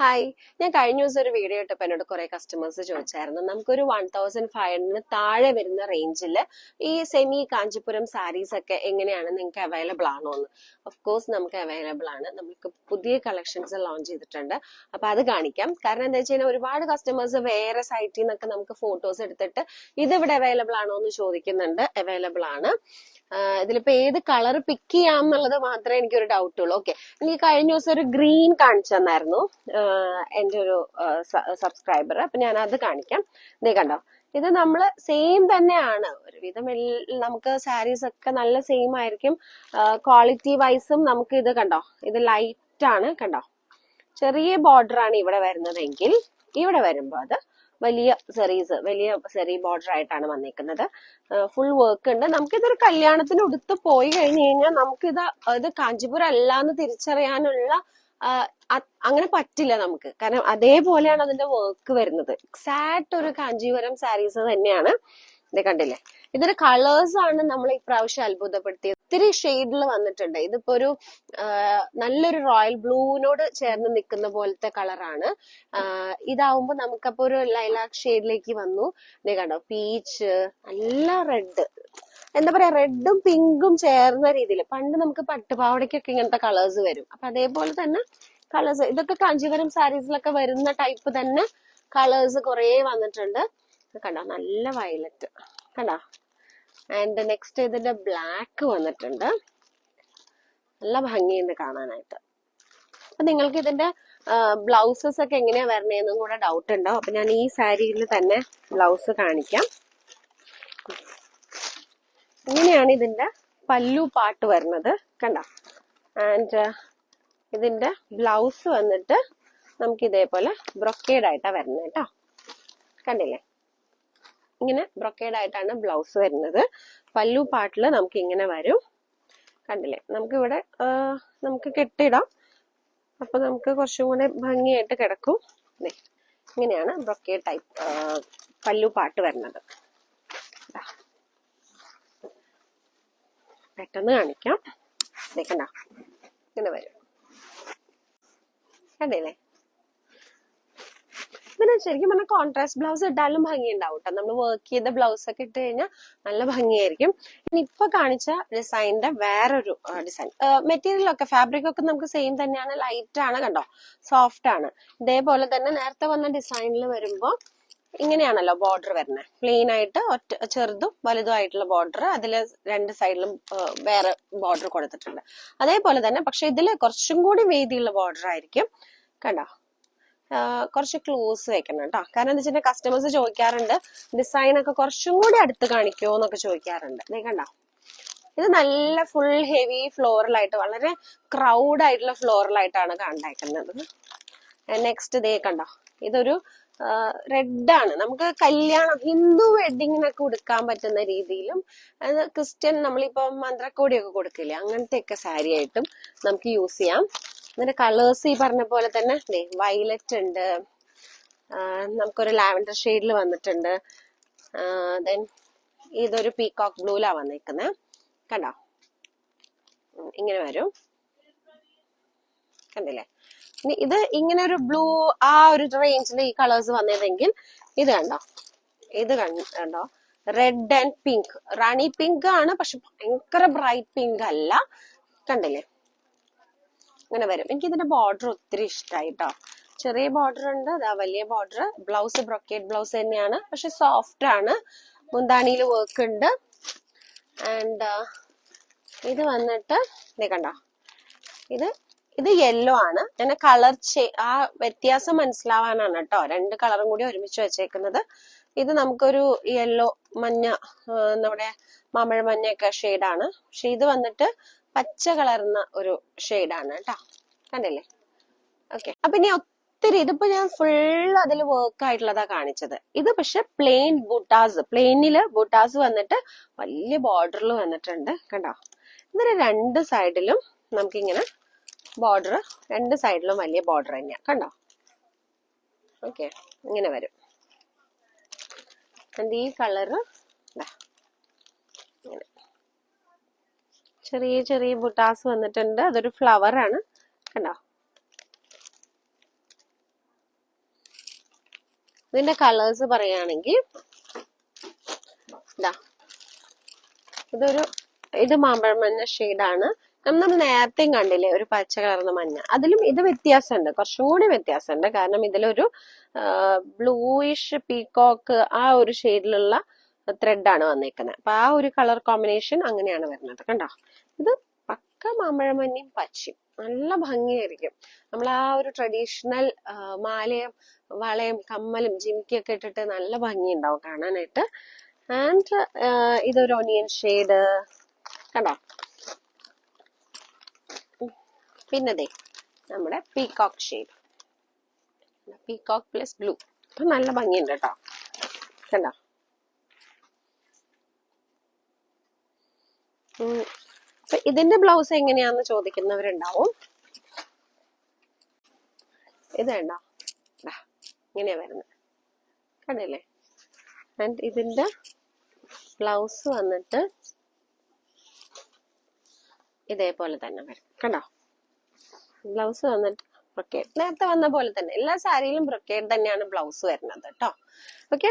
Hi ഞാൻ കഴിഞ്ഞ ദിവസം ഒരു വീഡിയോ ഇട്ടപ്പോൾ എന്നോട് കുറെ കസ്റ്റമേഴ്സ് ചോദിച്ചായിരുന്നു. നമുക്കൊരു വൺ തൗസൻഡ് ഫൈവ് ഹൺഡ്രഡിന് താഴെ വരുന്ന റേഞ്ചിൽ ഈ സെമി കാഞ്ചിപുരം സാരീസ് ഒക്കെ എങ്ങനെയാണ് നിങ്ങൾക്ക് അവൈലബിൾ ആണോ എന്ന്. ഓഫ് കോഴ്സ് നമുക്ക് അവൈലബിൾ ആണ്. നമുക്ക് പുതിയ കളക്ഷൻസ് ലോഞ്ച് ചെയ്തിട്ടുണ്ട്. അപ്പൊ അത് കാണിക്കാം. കാരണം എന്താ വെച്ച് കഴിഞ്ഞാൽ ഒരുപാട് കസ്റ്റമേഴ്സ് വേറെ സൈറ്റിൽ നിന്നൊക്കെ നമുക്ക് ഫോട്ടോസ് എടുത്തിട്ട് ഇതിവിടെ അവൈലബിൾ ആണോ എന്ന് ചോദിക്കുന്നുണ്ട്. അവൈലബിൾ ആണ്. ഇതിലിപ്പോ ഏത് കളർ പിക്ക് ചെയ്യാം എന്നുള്ളത് മാത്രമേ എനിക്കൊരു ഡൗട്ട് ഉള്ളൂ. ഓക്കെ എനിക്ക് കഴിഞ്ഞ ദിവസം ഒരു ഗ്രീൻ കാണിച്ചു തന്നായിരുന്നു. എന്റെ ഒരു സബ്സ്ക്രൈബർ അപ്പൊ ഞാൻ അത് കാണിക്കാം. നീ കണ്ടോ? ഇത് നമ്മൾ സെയിം തന്നെയാണ്. ഒരുവിധം നമുക്ക് സാരീസ് ഒക്കെ നല്ല സെയിം ആയിരിക്കും. ക്വാളിറ്റി വൈസും നമുക്ക് ഇത് കണ്ടോ? ഇത് ലൈറ്റ് ആണ്. കണ്ടോ? ചെറിയ ബോർഡർ ആണ് ഇവിടെ വരുന്നതെങ്കിൽ ഇവിടെ വരുമ്പോൾ അത് വലിയ സെറീസ് വലിയ സെറി ബോർഡർ ആയിട്ടാണ് വന്നിരിക്കുന്നത് ഫുൾ വർക്ക് ഉണ്ട്. നമുക്കിതൊരു കല്യാണത്തിന് ഉടുത്ത് പോയി കഴിഞ്ഞു കഴിഞ്ഞാൽ നമുക്കിത് ഇത് കാഞ്ചിപുരം അല്ലാന്ന് തിരിച്ചറിയാനുള്ള അങ്ങനെ പറ്റില്ല നമുക്ക്. കാരണം അതേപോലെയാണ് അതിന്റെ വർക്ക് വരുന്നത്. എക്സാക്ട് ഒരു കാഞ്ചീപുരം സാരീസ് തന്നെയാണ്. ഇത് കണ്ടില്ലേ? ഇതിന്റെ കളേഴ്സ് ആണ് നമ്മൾ ഇപ്രാവശ്യം അത്ഭുതപ്പെടുത്തിയത്. ഒത്തിരി ഷെയ്ഡിൽ വന്നിട്ടുണ്ട്. ഇതിപ്പോ ഒരു നല്ലൊരു റോയൽ ബ്ലൂവിനോട് ചേർന്ന് നിൽക്കുന്ന പോലത്തെ കളറാണ്. ഇതാവുമ്പോൾ നമുക്കപ്പോ ഒരു ലൈലാക്ക് ഷെയ്ഡിലേക്ക് വന്നു. നീ കണ്ടോ പീച്ച് നല്ല റെഡ്. എന്താ പറയാ റെഡും പിങ്കും ചേർന്ന രീതിയിൽ പണ്ട് നമുക്ക് പട്ടുപാവടയ്ക്കൊക്കെ ഇങ്ങനത്തെ കളേഴ്സ് വരും. അപ്പൊ അതേപോലെ തന്നെ കളേഴ്സ് ഇതൊക്കെ കാഞ്ചീപുരം സാരീസിലൊക്കെ വരുന്ന ടൈപ്പ് തന്നെ കളേഴ്സ് കുറേ വന്നിട്ടുണ്ട്. കണ്ടോ നല്ല വയലറ്റ്. കണ്ടോ? ആൻഡ് നെക്സ്റ്റ് ഇതിന്റെ ബ്ലാക്ക് വന്നിട്ടുണ്ട്. നല്ല ഭംഗിയുണ്ട് കാണാനായിട്ട്. അപ്പൊ നിങ്ങൾക്ക് ഇതിന്റെ ബ്ലൗസസ് ഒക്കെ എങ്ങനെയാ വരണേന്നും കൂടെ ഡൗട്ട് ഉണ്ടാവും അപ്പൊ ഞാൻ ഈ സാരിയിൽ തന്നെ ബ്ലൗസ് കാണിക്കാം. ഇങ്ങനെയാണ് ഇതിന്റെ പല്ലു പാട്ട് വരുന്നത്. കണ്ട? ആൻഡ് ഇതിന്റെ ബ്ലൗസ് വന്നിട്ട് നമുക്ക് ഇതേപോലെ ബ്രൊക്കേഡ് ആയിട്ടാ വരുന്നത് കേട്ടോ. കണ്ടില്ലേ? ഇങ്ങനെ ബ്രൊക്കേഡ് ആയിട്ടാണ് ബ്ലൗസ് വരുന്നത്. പല്ലു പാട്ടിൽ നമുക്ക് ഇങ്ങനെ വരും. കണ്ടില്ലേ? നമുക്ക് ഇവിടെ നമുക്ക് കെട്ടിടാം. അപ്പൊ നമുക്ക് കുറച്ചും കൂടെ ഭംഗിയായിട്ട് കിടക്കും. ഇങ്ങനെയാണ് ബ്രൊക്കേഡ് ടൈപ്പ് പല്ലു പാട്ട് വരുന്നത്. പെട്ടെന്ന് കാണിക്കാം. ഇങ്ങനെ വരും. കണ്ടില്ലേ? പിന്നെ ശരിക്കും പറഞ്ഞാൽ കോൺട്രാസ്റ്റ് ബ്ലൗസ് ഇട്ടാലും ഭംഗി ഉണ്ടാവും കേട്ടോ നമ്മൾ വർക്ക് ചെയ്ത ബ്ലൗസ് ഒക്കെ ഇട്ട് കഴിഞ്ഞാൽ നല്ല ഭംഗിയായിരിക്കും. ഇനി ഇപ്പൊ കാണിച്ച ഡിസൈനിന്റെ വേറൊരു ഡിസൈൻ മെറ്റീരിയൽ ഒക്കെ ഫാബ്രിക് ഒക്കെ നമുക്ക് സെയിം തന്നെയാണ്. ലൈറ്റ് ആണ് കണ്ടോ? സോഫ്റ്റ് ആണ്. ഇതേപോലെ തന്നെ നേരത്തെ വന്ന ഡിസൈനിൽ വരുമ്പോൾ ഇങ്ങനെയാണല്ലോ ബോർഡർ വരുന്നത് പ്ലെയിൻ ആയിട്ട് ഒറ്റ ചെറുതും വലുതും ആയിട്ടുള്ള ബോർഡർ അതിൽ രണ്ട് സൈഡിലും വേറെ ബോർഡർ കൊടുത്തിട്ടുണ്ട്. അതേപോലെ തന്നെ പക്ഷെ ഇതിൽ കുറച്ചും കൂടി വീതിയുള്ള ബോർഡർ ആയിരിക്കും. കണ്ടോ? കുറച്ച് ക്ലോസ് വെക്കണം കേട്ടോ കാരണം എന്താ വെച്ചിട്ടുണ്ടെങ്കിൽ കസ്റ്റമേഴ്സ് ചോദിക്കാറുണ്ട് ഡിസൈൻ ഒക്കെ കുറച്ചും കൂടി അടുത്ത് കാണിക്കുമോ എന്നൊക്കെ ചോദിക്കാറുണ്ട്. കണ്ടോ? ഇത് നല്ല ഫുൾ ഹെവി ഫ്ലോറലായിട്ട് വളരെ ക്രൗഡ് ആയിട്ടുള്ള ഫ്ലോറലായിട്ടാണ് കണ്ടേക്കുന്നത് നെക്സ്റ്റ് ഇതേ കണ്ടോ? ഇതൊരു റെഡാണ് നമുക്ക് കല്യാണം ഹിന്ദു വെഡിങ്ങിനൊക്കെ കൊടുക്കാൻ പറ്റുന്ന രീതിയിലും ക്രിസ്ത്യൻ നമ്മളിപ്പോ മന്ത്രക്കോടിയൊക്കെ കൊടുക്കില്ലേ അങ്ങനത്തെ ഒക്കെ സാരി ആയിട്ടും നമുക്ക് യൂസ് ചെയ്യാം. ഇതിന്റെ കളേഴ്സ് ഈ പറഞ്ഞ പോലെ തന്നെ വയലറ്റ് ഉണ്ട്. നമുക്കൊരു ലാവൻഡർ ഷെയ്ഡിൽ വന്നിട്ടുണ്ട്. ദെൻ ഇതൊരു പീകോക്ക് ബ്ലൂലാ വന്നേക്കുന്നത് കണ്ടോ? ഇങ്ങനെ വരും. കണ്ടില്ലേ? ഇനി ഇത് ഇങ്ങനെ ഒരു ബ്ലൂ ആ ഒരു റേഞ്ചിൽ ഈ കളേഴ്സ് വന്നതെങ്കിൽ ഇത് കണ്ടോ? ഇത് കണ്ടോ? Red and pink rani pink ആണ് പക്ഷെ ഭയങ്കര ബ്രൈറ്റ് പിങ്ക് അല്ല. കണ്ടില്ലേ? ഇങ്ങനെ വരും. എനിക്ക് ഇതിന്റെ ബോർഡർ ഒത്തിരി ഇഷ്ടമായി കേട്ടോ ചെറിയ ബോർഡർ ഉണ്ട് അതാ വലിയ ബോർഡർ ബ്ലൗസ് ബ്രോക്കേഡ് ബ്ലൗസ് തന്നെയാണ്. പക്ഷെ സോഫ്റ്റ് ആണ്. മുന്താണിയിൽ വർക്ക് ഉണ്ട്. ആൻഡ് ഇത് വന്നിട്ട് ഇത് കണ്ടോ? ഇത് ഇത് യെല്ലോ ആണ്. ഞാൻ കളർ ചേ ആ വ്യത്യാസം മനസ്സിലാവാനാണ് കേട്ടോ രണ്ട് കളറും കൂടി ഒരുമിച്ച് വെച്ചേക്കുന്നത്. ഇത് നമുക്കൊരു യെല്ലോ മഞ്ഞ നമ്മുടെ മാമ്പഴ മഞ്ഞയൊക്കെ ഷെയ്ഡാണ് പക്ഷെ ഇത് വന്നിട്ട് പച്ച കളർന്ന ഒരു ഷെയ്ഡാണ് കേട്ടോ. കണ്ടില്ലേ? ഓക്കെ അപ്പൊ ഇനി ഒത്തിരി ഇതിപ്പോ ഞാൻ ഫുൾ അതിൽ വർക്ക് ആയിട്ടുള്ളതാ കാണിച്ചത്. ഇത് പക്ഷെ പ്ലെയിൻ ബുട്ടാസ് പ്ലെയിനിൽ ബുട്ടാസ് വന്നിട്ട് വലിയ ബോർഡറിൽ വന്നിട്ടുണ്ട് കണ്ടോ? ഇതിന് രണ്ട് സൈഡിലും നമുക്കിങ്ങനെ ബോർഡർ രണ്ട് സൈഡിലും വലിയ ബോർഡർ തന്നെയാ. കണ്ടോ? ഓക്കെ ഇങ്ങനെ വരും. ഈ കളറ് ഇങ്ങനെ. ചെറിയ ചെറിയ ബുട്ടാസ് വന്നിട്ടുണ്ട്. അതൊരു ഫ്ലവർ ആണ്. കണ്ടോ? ഇതിന്റെ കളേഴ്സ് പറയുകയാണെങ്കിൽ ഇതാ. ഇതൊരു ഇത് മാമ്പഴം മഞ്ഞ ഷെയ്ഡാണ് നമ്മൾ നേരത്തെയും കണ്ടില്ലേ ഒരു പച്ച കളർന്ന മഞ്ഞ. അതിലും ഇത് വ്യത്യാസമുണ്ട്. കുറച്ചും കൂടി വ്യത്യാസമുണ്ട്. കാരണം ഇതിലൊരു ബ്ലൂയിഷ് പീകോക്ക് ആ ഒരു ഷെയ്ഡിലുള്ള ത്രെഡാണ് വന്നേക്കുന്നത് അപ്പൊ ആ ഒരു കളർ കോമ്പിനേഷൻ അങ്ങനെയാണ് വരുന്നത് കണ്ടോ? ഇത് പക്ക മാമ്പഴമഞ്ഞയും പച്ചയും. നല്ല ഭംഗിയായിരിക്കും. നമ്മൾ ആ ഒരു ട്രഡീഷണൽ മാലയും വളയും കമ്മലും ജിമിക്കൊക്കെ ഇട്ടിട്ട് നല്ല ഭംഗിയുണ്ടാവും കാണാനായിട്ട്. ആൻഡ് ഇതൊരു ഒനിയൻ ഷെയ്ഡ് കണ്ടോ? പിന്നതേ നമ്മുടെ peacock shade peacock plus blue അപ്പൊ നല്ല ഭംഗിയുണ്ട് കേട്ടോ. കണ്ടോ? ഇതിന്റെ ബ്ലൗസ് എങ്ങനെയാന്ന് ചോദിക്കുന്നവരുണ്ടാവും. ഇത് ഇങ്ങനെയാ വരുന്നത് കണ്ടില്ലേ? ആൻഡ് ഇതിന്റെ ബ്ലൗസ് വന്നിട്ട് ഇതേപോലെ തന്നെ വരും. കണ്ടോ? ബ്ലൗസ് വന്നിട്ട് ബ്രൊക്കേഡ് നേരത്തെ വന്ന പോലെ തന്നെ. എല്ലാ സാരിയിലും ബ്രൊക്കേഡ് തന്നെയാണ് ബ്ലൗസ് വരുന്നത് കേട്ടോ. ഓക്കെ